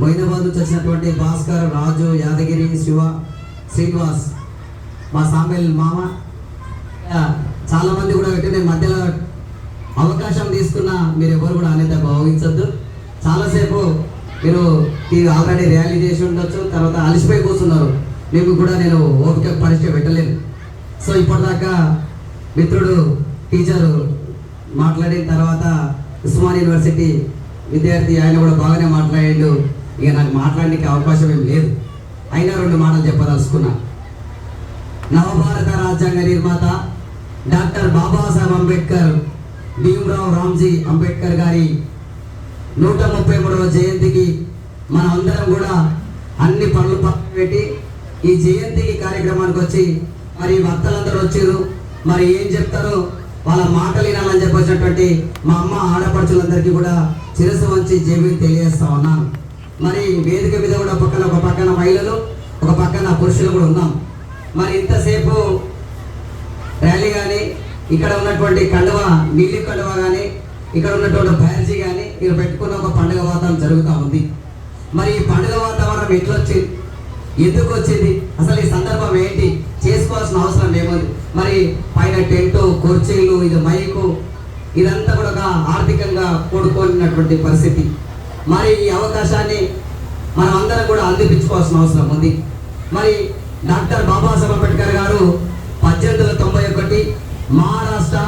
మొయినాబాద్ నుంచి వచ్చినటువంటి భాస్కర్ రాజు యాదగిరి శివ శ్రీనివాస్ మా సామెల్ మామ. చాలామంది కూడా పెట్టిన మధ్యలో అవకాశం తీసుకున్న మీరు ఎవరు కూడా అనేది భావించద్దు. చాలాసేపు మీరు ఇది ఆల్రెడీ ర్యాలీ చేసి ఉండొచ్చు తర్వాత అలసిపోయి కూర్చున్నారు. మీకు కూడా నేను ఓపిక పరీక్ష పెట్టలేను. సో ఇప్పటిదాకా మిత్రుడు టీచరు మాట్లాడిన తర్వాత ఉస్మాన్ యూనివర్సిటీ విద్యార్థి ఆయన కూడా బాగానే మాట్లాడాడు. ఇక నాకు మాట్లాడడానికి అవకాశం ఏం లేదు. అయినా రెండు మాటలు చెప్పదలుచుకున్నా. నవభారత రాజ్యాంగ నిర్మాత డాక్టర్ బాబాసాహెబ్ అంబేద్కర్ భీమరావు రామ్జీ అంబేద్కర్ గారి నూట ముప్పై మూడవ జయంతికి మనం అందరం కూడా అన్ని పనులు పక్కన పెట్టి ఈ జయంతికి కార్యక్రమానికి వచ్చి మరి భక్తులందరూ వచ్చారు మరి ఏం చెప్తారో వాళ్ళ మాటలు వినాలని చెప్పొచ్చినటువంటి మా అమ్మ ఆడపడుచులందరికీ కూడా శిరస్సు వంచి జేబీ తెలియజేస్తా ఉన్నాను. మరి వేదిక మీద కూడా పక్కన ఒక పక్కన మహిళలు ఒక పక్కన పురుషులు కూడా ఉన్నాం. మరి ఇంతసేపు ర్యాలీ కానీ ఇక్కడ ఉన్నటువంటి కండువ నీలి కండువ కానీ ఇక్కడ ఉన్నటువంటి బ్యార్జీ కానీ ఇక్కడ పెట్టుకున్న ఒక పండుగ వాతావరణం జరుగుతూ ఉంది. మరి ఈ పండుగ వాతావరణం ఎట్లా వచ్చింది ఎందుకు వచ్చింది? అసలు ఈ సందర్భం ఏంటి? చేసుకోవాల్సిన అవసరం ఏముంది? మరి పైన టెంట్ కుర్చీలు ఇది మైకు ఇదంతా కూడా ఒక ఆర్థికంగా కూడుకున్నటువంటి పరిస్థితి. మరి ఈ అవకాశాన్ని మనం అందరం కూడా అందిపించుకోవాల్సిన అవసరం ఉంది. మరి డాక్టర్ బాబాసాహెబ్ అంబేద్కర్ గారు పద్దెనిమిది వందల తొంభై ఒకటి మహారాష్ట్ర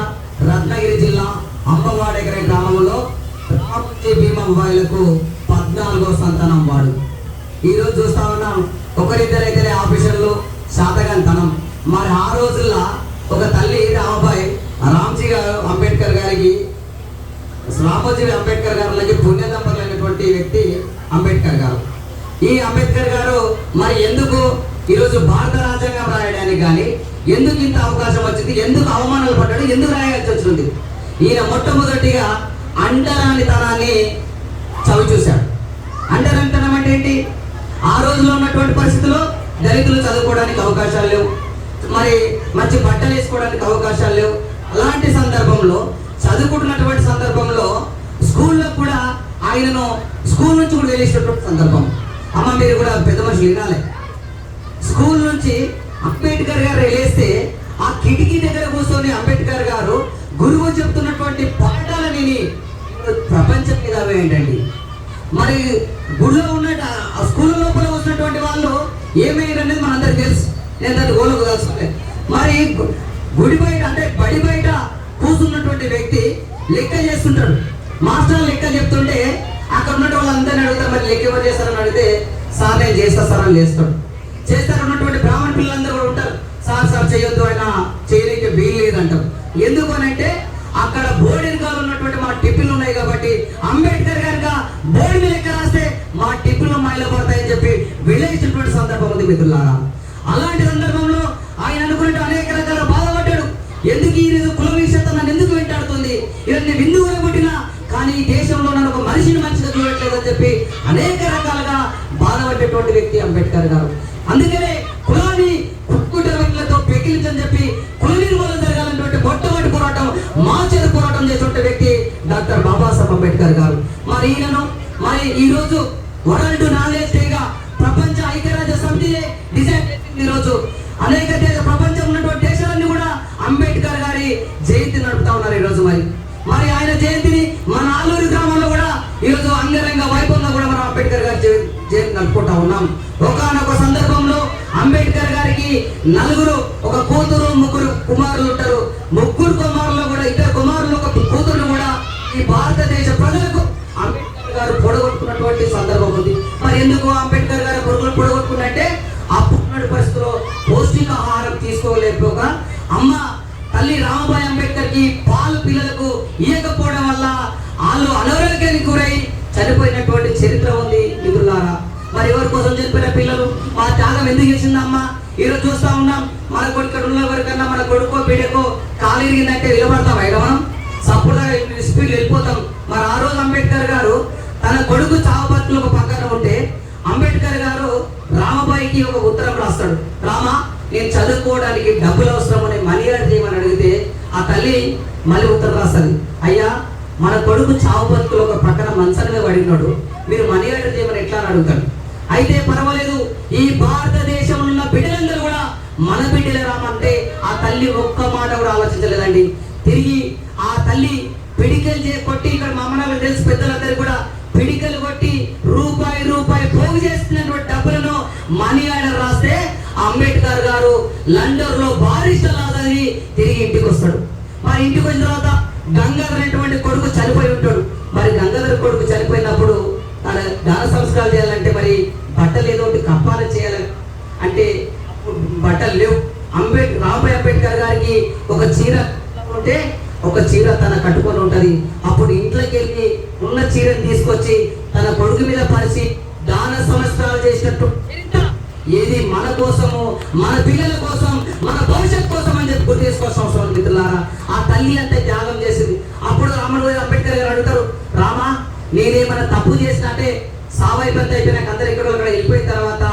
రత్నగిరి జిల్లా అమ్మవాడెగరే గ్రామంలో రామోజీ భీమమ్మాయిలకు పద్నాలుగో సంతానం వాడు. ఈరోజు చూస్తా ఉన్నాం ఒకరిద్దరైతేనే ఆఫీసర్లు శాతగంతనం. మరి ఆ రోజుల్లో ఒక తల్లి రామబాయి రామ్జీ గారు అంబేద్కర్ గారికి రామోజీ అంబేద్కర్ గారికి పుణ్య చేసినటువంటి వ్యక్తి అంబేద్కర్ గారు. ఈ అంబేద్కర్ గారు మరి ఎందుకు ఈరోజు భారత రాజ్యాంగం రాయడానికి కానీ ఎందుకు ఇంత అవకాశం వచ్చింది ఎందుకు అవమానాలు పడ్డాడు ఎందుకు రాయాల్సి వచ్చింది? ఈయన మొట్టమొదటిగా అంటరానితనాన్ని చవి చూశాడు. అంటరానితనం అంటే ఏంటి? ఆ రోజులో ఉన్నటువంటి పరిస్థితుల్లో దళితులు చదువుకోవడానికి అవకాశాలు లేవు. మరి మంచి బట్టలు వేసుకోవడానికి అవకాశాలు లేవు. అలాంటి సందర్భంలో చదువుకుంటున్నటువంటి సందర్భంలో స్కూల్లో కూడా ఆయనను స్కూల్ నుంచి కూడా వెళ్ళేసినటువంటి సందర్భం. అమ్మ మీరు కూడా పెద్ద మనుషులు వినాలి. స్కూల్ నుంచి అంబేద్కర్ గారు వెళ్ళేస్తే ఆ కిటికీ దగ్గర కూర్చొని అంబేద్కర్ గారు గురువు చెప్తున్నటువంటి పాఠాలని విని ప్రపంచం మీద ఏంటండి మరి గుడిలో ఉన్న ఆ స్కూల్ లోపల వచ్చినటువంటి వాళ్ళు ఏమయ్యారు అనేది మనందరికి తెలుసు. నేను దాన్ని గోలకు తెలుసుకోలేదు మరి గుడి బయట అంటే బడి బయట కూర్చున్నటువంటి వ్యక్తి లెక్క చేస్తుంటాడు. మాస్టర్ లెక్క చెప్తుంటే అక్కడ ఉన్న వాళ్ళందరినీ అడుగుతారు మరి లెక్క ఎవరు చేస్తారని అడిగితే సార్ నేను చేస్తా సార్ అని చేస్తాడు. చేస్తారు ఉన్నటువంటి బ్రాహ్మణ పిల్లలందరూ కూడా ఉంటారు. సార్ సార్ చేయొద్దు ఆయన చేయలేక వీలు లేదంటారు. ఎందుకు అని అంటే బాధపడేటువంటి వ్యక్తి అంబేద్కర్ గారు. అందుకనే కులాన్ని కుక్కుటలతో పెకిలించని చెప్పి కుల నిర్మూలన జరగాలన్నటువంటి మొట్టమొదటి పోరాటం మాచేత పోరాటం చేసినటువంటి వ్యక్తి డాక్టర్ బాబాసాహెబ్ అంబేద్కర్ గారు. మరి ఈయనను మరి ఈ రోజు వరల్డ్ నాలెడ్జ్ జైలు కలుపుకుంటా ఉన్నాం. ఒకనొక సందర్భంలో అంబేద్కర్ గారికి నలుగురు ఒక కూతురు ముగ్గురు కుమారులు ఉంటారు. ముగ్గురు కుమారులు కూడా ఇద్దరు కుమారులు ఒక కూతురు కూడా ఈ భారతదేశ ప్రజలకు అంబేద్కర్ గారు పొడగొట్టుకున్నటువంటి సందర్భం ఉంది. మరి ఎందుకు అంబేద్కర్ గారు కొడుకులు పొడగొట్టుకున్నట్టే అప్పుడున్నటి పరిస్థితుల్లో పౌష్టికాహారం తీసుకోలేకపోక అమ్మ తల్లి రామబాయి అంబేద్కర్కి పాలు పిల్లలకు ఇవ్వకపోవడం వల్ల వాళ్ళు అనారోగ్యానికి గురై చనిపోయినటువంటి చరిత్ర ఉంది. మరి ఎవరి కోసం చనిపోయిన పిల్లలు? మా త్యాగం ఎందుకు చేసిందమ్మా? ఈరోజు చూస్తా ఉన్నాం మన కొడుకు ఉన్న వరకన్నా మన కొడుకో బిడ్డకో కాలు ఇరిగిందంటే నిలబడతాం అయినా మనం? సపోర్ట్గా స్పీడ్ వెళ్ళిపోతాం. మరి ఆ రోజు అంబేద్కర్ గారు తన కొడుకు చావబతులు ఒక పక్కన ఉంటే అంబేద్కర్ గారు రామబాయికి ఒక ఉత్తరం రాస్తాడు. రామ నేను చదువుకోవడానికి డబ్బులు అవసరం అని మనీ ఆర్డర్ చేయమని అడిగితే ఆ తల్లి మళ్ళీ ఉత్తరం రాస్తుంది. అయ్యా మన కొడుకు చావు బతుకులు ఒక పక్కన మంచం మీద పడినాడు మీరు మనీ ఆర్డర్ చేయమని ఎట్లా అని అడుగుతాడు. అయితే పర్వాలేదు ఈ భారతదేశంలో ఉన్న బిడ్డలందరూ కూడా మన బిడ్డలే రామంటే ఆ తల్లి ఒక్క మాట కూడా ఆలోచించలేదండి. తిరిగి ఆ తల్లి పిడికలు చే కొట్టి ఇక్కడ మా అమ్మ తెలుసు పెద్దలందరూ కూడా పిడికలు కొట్టి రూపాయి రూపాయి పోగు చేస్తున్నటువంటి డబ్బులను మనీ ఆర్డర్ రాస్తే అంబేద్కర్ గారు లండన్లో బారిస్టర్ లాదని తిరిగి ఇంటికి వస్తాడు. మరి ఇంటికి వచ్చిన తర్వాత గంగాధర్ అనేటువంటి కొడుకు చనిపోయి ఉంటాడు మరి గంగాధర్ కొడుకు చనిపోయినప్పుడు తన దాన సంస్కారాలు చేయాలంటే మరి బట్టలు ఏదో ఒకటి కప్పాలు చేయాలి అంటే బట్టలు లేవు. అంబేద్ రామయ్య అంబేద్కర్ గారికి ఒక చీర ఉంటే ఒక చీర తన కట్టుకొని ఉంటుంది. అప్పుడు ఇంట్లోకి వెళ్ళి ఉన్న చీరను తీసుకొచ్చి తన కొడుకు మీద పరిచి దాన సంస్కారాలు చేసినట్టు. ఏది మన కోసము మన పిల్లల కోసం మన భవిష్యత్ కోసం అని చెప్పి గుర్తు చేసుకోవాల్సిన అవసరం ఉంది మిత్రులారా. ఆ తల్లి అంతే త్యాగం చేసింది. అప్పుడు రాముడు అంబేద్కర్ గారు అడుగుతారు రామా నేనేమైనా తప్పు చేసినట్టే అంటే అయిపోయినాక అందరు ఎక్కడో అక్కడ వెళ్ళిపోయిన తర్వాత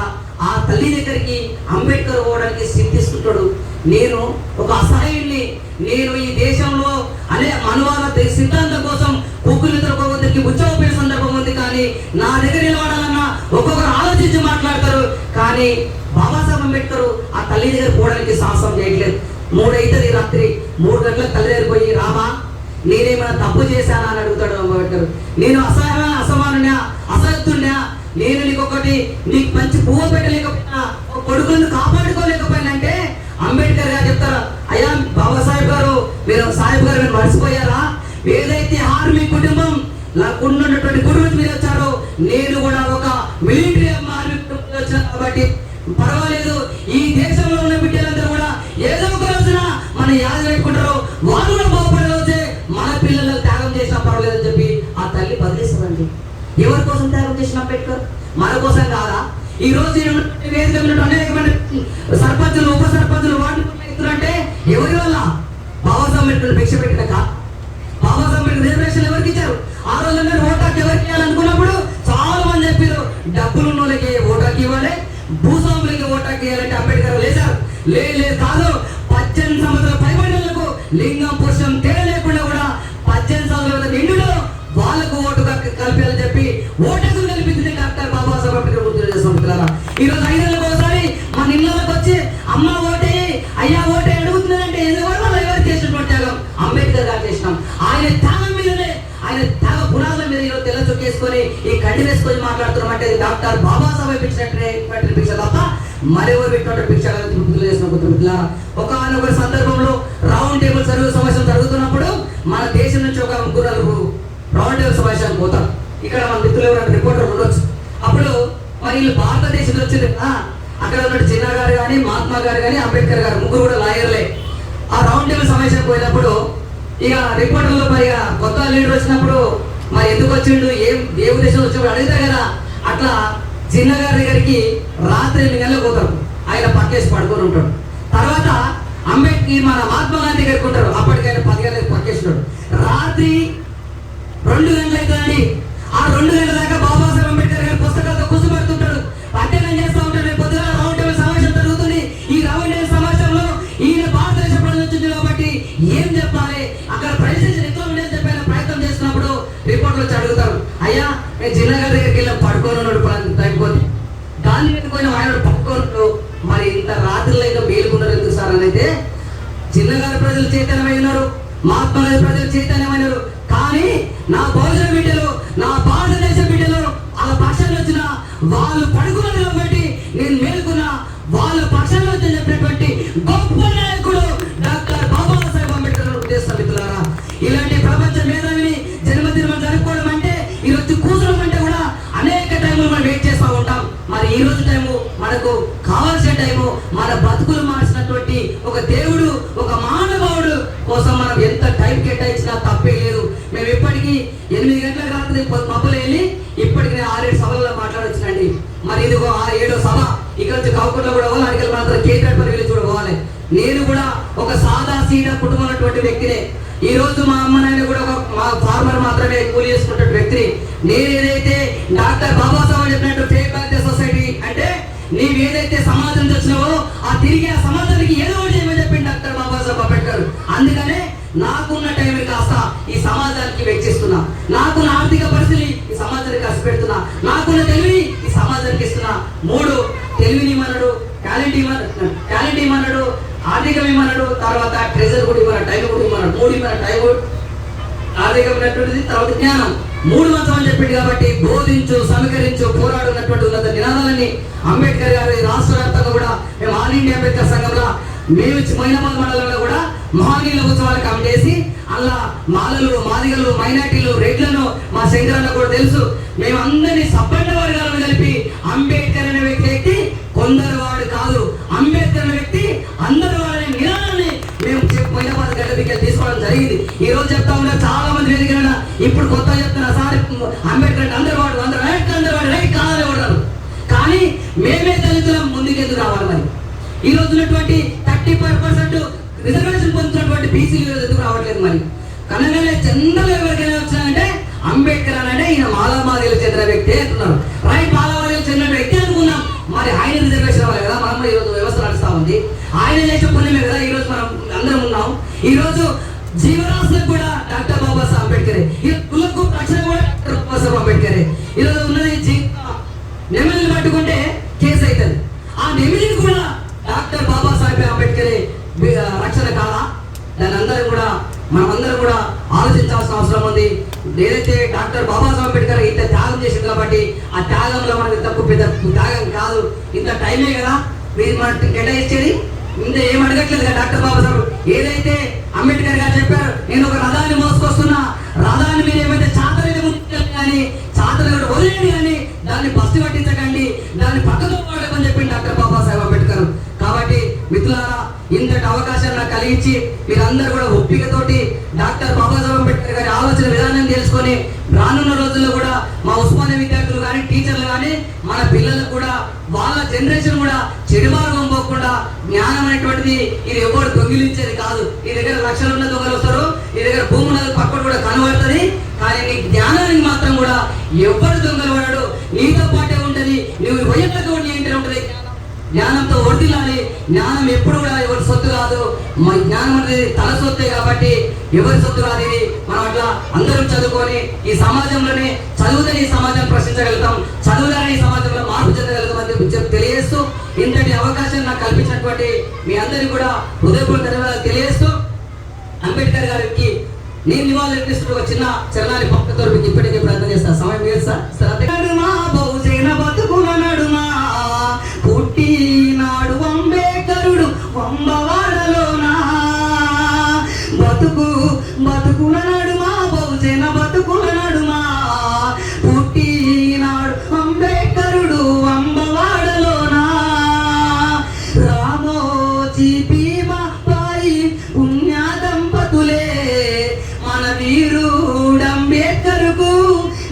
ఆ తల్లి దగ్గరికి అంబేద్కర్ పోవడానికి సిద్ధిస్తుంటాడు. నేను ఒక అసహాయుడిని నేను ఈ దేశంలో అనే మనువాద సిద్ధాంతం కోసం కుక్కులు నిద్రపోవద్దుకి ఉద్యోగ సందర్భం ఉంది కానీ నా దగ్గర నిలబడాలన్నా ఒక్కొక్కరు ఆలోచించి మాట్లాడతారు. కానీ బాబాసాహెబ్ అంబేద్కర్ ఆ తల్లి దగ్గర పోవడానికి సాహసం చేయట్లేదు. మూడు అవుతుంది రాత్రి. మూడు గంటలకు తల్లి దగ్గర పోయి రామా నేనేమైనా తప్పు చేశానా? అని అడుగుతాడు అంబేద్కర్. నేను అసహన అసమానున్నా అసహత్తున్నా నేను నీకు ఒకటి నీకు మంచి పువ్వు పెట్టలేకపోయినా ఒక కొడుకులను కాపాడుకోలేకపోయినా అంటే అంబేద్కర్ గారు చెప్తారు అయ్యా బాబాసాహెబ్ గారు మీరు సాహెబ్ గారు మీరు మర్చిపోయారా? ఏదైతే ఆర్మీ కుటుంబం నాకున్నటువంటి గురువు మీద వచ్చారో నేను కూడా ఒక మిలిటరీ ఆర్మీ కుటుంబంలో వచ్చాను కాబట్టి పర్వాలేదు. ఈ దేశం మన కోసం కాదా? ఈ రోజు ఈ ఉన్నటువంటి వేదిక మీద సర్పంచులు ఉప సర్పంచులు వార్డు అంటే ఎవరి వల్ల? బాబాసాహెబ్ అంబేద్కర్ భిక్ష పెట్టిన కా బాబాసాహెబ్ అంబేద్కర్ రిజర్వేషన్ ఎవరికి ఇచ్చారు? ఆ రోజు మీరు ఓటాకి ఎవరికి ఇవ్వాలనుకున్నప్పుడు చాలా మంది చెప్పారు డబ్బులు ఉన్న వాళ్ళకి ఓటాకి ఇవ్వాలి భూస్వాములకి ఓటాకి ఇవ్వాలంటే అంబేద్కర్ లేచారు. లే లేదు కాదు. పద్దెనిమిది సంవత్సరాల పైబడినలకు లింగం పురుషం తేడా లేకుండా కూడా పద్దెనిమిది సంవత్సరాల నిండులో వాళ్ళకు ఓటు కల్ప- కల్పించాలని చెప్పి ఓటు ఈరోజు ఈ రోజు ఒకసారి మన ఇళ్ళకి వచ్చి అమ్మ ఓటే అయ్యా ఓటే అడుగుతున్నదంటే ఎందుకు వాళ్ళు ఎవరు చేసినటువంటి త్యాగం అంబేద్కర్ గారు చేసినాం. ఆయన త్యాగం మీదనే ఆయన త్యాగ పునాదుల మీద ఈరోజు తెల్ల చొక్కేసుకొని ఈ కంటి వేసుకొని మాట్లాడుతున్నాం. అంటే డాక్టర్ బాబాసాహెబ్ ఇచ్చినటువంటి భిక్ష తప్ప మరెవరు పెట్టినటువంటి భిక్ష చేసిన కుటుంబ మిత్రులారా. ఒక సందర్భంలో రౌండ్ టేబుల్ సర్వీస్ సమావేశం జరుగుతున్నప్పుడు మన దేశం నుంచి ఒక ముగ్గురు రౌండ్ టేబుల్ సమావేశానికి పోతాం ఇక్కడ మన మిత్రులు ఎవరైనా రిపోర్టర్ ఉండొచ్చు. అప్పుడు మరి వీళ్ళు భారతదేశంలో వచ్చింది కదా అక్కడ ఉన్న జిన్నా గారు కానీ మహాత్మా గారు కానీ అంబేద్కర్ గారు ముగ్గురు కూడా లాయర్లే. ఆ రౌండ్ టేబుల్ సమావేశం పోయినప్పుడు ఇక రిపోర్టర్లు మరి కొత్త లీడర్ వచ్చినప్పుడు మరి ఎందుకు వచ్చిండు? ఏం ఏ ఉద్దేశం వచ్చినప్పుడు అడిగితే కదా అట్లా చిన్న గారి దగ్గరికి రాత్రి ఎనిమిది గంటలకు పోతారు. ఆయన పక్కేసి పడుకొని ఉంటాడు. తర్వాత అంబేద్కర్ మన మహాత్మా గాంధీ దగ్గరికి ఉంటారు. అప్పటికైనా పది గంటలకు పక్కేసినాడు. రాత్రి రెండు గంటలు అవుతుందండి ఆ రెండు గంటల దాకా బాబాసాహెబ్ అంబేద్కర్ అయ్యా నేను జిల్లా గారి దగ్గరికి వెళ్ళి పడుకొని ఉన్నాడు తగ్గిపోతే గాలి గాంధీ మీద పోయిన ఆయన పడుకోను మరి ఇంత రాత్రిలో ఇంకా మేలుకున్నారు ఎందుకు సార్ అని అయితే చిన్నగారి ప్రజలు చైతన్యమైనారు మహాత్మా గారి ప్రజలు చైతన్యమైనారు కానీ నా భోజన బిడ్డలు నా భారతదేశ బిడ్డలు ఆ భాషలు వచ్చిన వాళ్ళు పడుకున్నది మనకు కావాల్సిన టైము మన బతుకులు మార్చినటువంటి ఒక దేవుడు ఒక మానవుడు కోసం మనం ఎంత టైం కేటాయించినా తప్పే లేదు. మేము ఇప్పటికీ ఎనిమిది గంటలకు రాత్రి మబ్బులు వెళ్ళి ఇప్పటికి నేను ఆరేడు సభలలో మాట్లాడొచ్చునండి. మరి ఇదిగో ఆ ఏడో సభ ఇక్కడ నుంచి కాకుండా కూడా పోవాలి అడిగలు మాత్రం కేటీఆర్ పని వెళ్ళి చూడబోవాలి. నేను కూడా ఒక సాదా సీదా కుటుంబం ఉన్నటువంటి వ్యక్తినే. ఈ రోజు మా అమ్మ నాయన కూడా ఒక మా ఫార్మర్ మాత్రమే కూలి చేసుకున్న వ్యక్తిని. నేను ఏదైతే డాక్టర్ బాబాసాహెబ్ చెప్పినట్టు అంటే నీవు ఏదైతే సమాజం తెచ్చినావో ఆ తిరిగి ఆ సమాజానికి ఏదో ఒకటి చేయమని చెప్పింది డాక్టర్ బాబాసాహెబ్ అంబేద్కర్. అందుకనే నాకున్న టైం కాస్త ఈ సమాజానికి వెచ్చిస్తున్నా నాకున్న ఆర్థిక పరిస్థితి ఈ సమాజానికి ఖర్చు పెడుతున్నా. నాకున్న తెలివి ఈ మూడు తెలివిని మనడు టాలెంట్ ఇమ్మన్నాడు టాలెంట్ ఇవ్వనడు ఆర్థికం ఇవ్వనడు తర్వాత ట్రెజర్ కూడా ఇవ్వన టైం కూడా ఇమ్మన్నాడు మూడు ఇవ్వన టైం ఆర్థికమైనటువంటిది తర్వాత జ్ఞానం. మూడు మంత్రం చెప్పింది కాబట్టి బోధించు సమీకరించు పోరాడున్నటువంటి ఉన్నత నినాదాలని అంబేద్కర్ గారు రాష్ట్ర వ్యాప్తంగా కూడా మేము ఆల్ ఇండియా అంబేద్కర్ సంఘంలో మేము మైనాబాద్ మండలంలో కూడా మహానీయుల ఉత్సవాలు కమ్ చేసి అలా మాలలు మాదిగలు మైనార్టీలు రెడ్లను మా శంకరన్న కూడా తెలుసు. మేము అందరినీ సబ్బండ వర్గాలను కలిపి అంబేద్కర్ అనే వ్యక్తి కొందరు వాడు కాదు. ఏదైతే డాక్టర్ బాబాసాహెబ్ అంబేద్కర్ ఇంత త్యాగం చేసింది కాబట్టి ఆ త్యాగంలో మనకి తప్పు పెద్ద త్యాగం కాదు. ఇంత టైమే కదా మీరు మన కేటాయించేది ఇంత ఏం అడగట్లేదు కదా డాక్టర్ బాబాసాహెబ్? ఏదైతే అంబేద్కర్ గారు చెప్పారు నేను ఒక రథాన్ని మోసుకొస్తున్నా రథాన్ని మీరు ఏమైతే చాతలేదు ముందుకెళ్ళండి కానీ చాతలు కూడా వదిలేయండి కానీ దాన్ని బస్సు అవకాశం మీరందరూ కూడా ఒప్పికతోటి డాక్టర్ బాబాసాహెబ్ అంబేద్కర్ గారి ఆలోచన విధానం తెలుసుకొని రానున్న రోజుల్లో కూడా మా ఉస్మానియా విద్యార్థులు కానీ టీచర్లు కానీ మన పిల్లలకు కూడా వాళ్ళ జనరేషన్ కూడా చెడు మార్గం పోకుండా జ్ఞానం అనేటువంటిది ఇది ఎవరు దొంగిలించేది కాదు. ఈ దగ్గర లక్షలున్న దొంగలు వస్తారు ఈ దగ్గర భూమి ఉన్నది పక్కన కూడా కనబడుతుంది. కానీ నీ జ్ఞానానికి మాత్రం కూడా ఎవరు దొంగలు పడడు. నీతో పాటే ఉంటుంది నువ్వు వయ్యతో నీ ఇంటి జ్ఞానంతో వర్దిల్లాలి జ్ఞానం ఎప్పుడు కూడా ఎవరి సొత్తు కాదు. మా జ్ఞానం అనేది తన సొత్తే కాబట్టి ఎవరి సొత్తు కాదు ఇది. మనం అట్లా అందరూ చదువుకొని ఈ సమాజంలోనే చదువుదని ఈ సమాజం ప్రశ్నించగలుగుతాం. చదువులని ఈ సమాజంలో మార్పు చెందగలుగుతాం అని చెప్పి తెలియజేస్తూ ఇంతటి అవకాశం నాకు కల్పించినటువంటి మీ అందరికీ కూడా హృదయపూర్వక ధన్యవాదాలు తెలియజేస్తూ అంబేద్కర్ గారికి నేను నివాళులర్పిస్తూ ఒక చిన్న చరణాన్ని పక్కతో మీకు ఇప్పటికే ప్రయత్నం చేస్తాను సమయం లేదు సార్.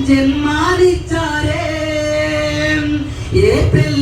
ജന്മാനിച്ചാരേ ഏപ്രിൽ